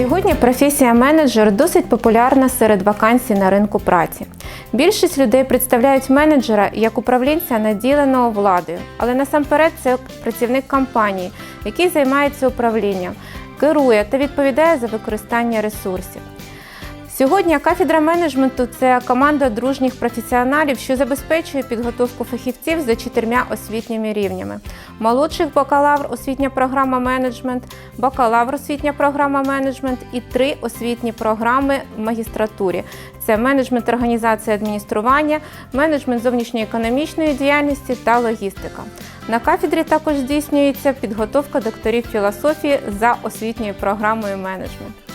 Сьогодні професія менеджер досить популярна серед вакансій на ринку праці. Більшість людей представляють менеджера як управлінця наділеного владою, але насамперед це працівник компанії, який займається управлінням, керує та відповідає за використання ресурсів. Сьогодні кафедра менеджменту це команда дружніх професіоналів, що забезпечує підготовку фахівців за чотирма освітніми рівнями: молодших бакалавр, освітня програма менеджмент, бакалавр, освітня програма менеджмент і три освітні програми в магістратурі: це менеджмент організації адміністрування, менеджмент зовнішньоекономічної діяльності та логістика. На кафедрі також здійснюється підготовка докторів філософії за освітньою програмою менеджмент.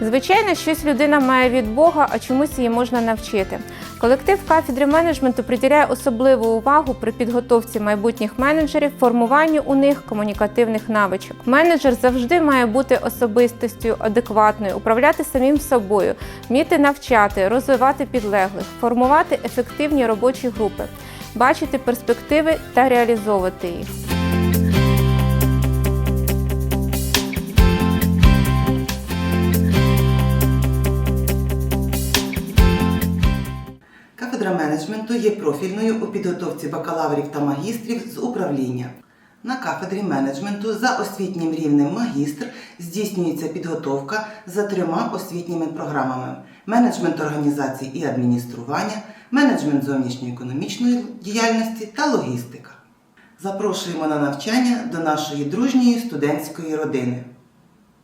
Звичайно, щось людина має від Бога, а чомусь її можна навчити. Колектив кафедри менеджменту приділяє особливу увагу при підготовці майбутніх менеджерів, формуванню у них комунікативних навичок. Менеджер завжди має бути особистостю адекватною, управляти самим собою, вміти навчати, розвивати підлеглих, формувати ефективні робочі групи, бачити перспективи та реалізовувати їх. Кафедра менеджменту є профільною у підготовці бакалаврів та магістрів з управління. На кафедрі менеджменту за освітнім рівнем магістр здійснюється підготовка за трьома освітніми програмами: менеджмент організацій і адміністрування, менеджмент зовнішньоекономічної діяльності та логістика. Запрошуємо на навчання до нашої дружньої студентської родини.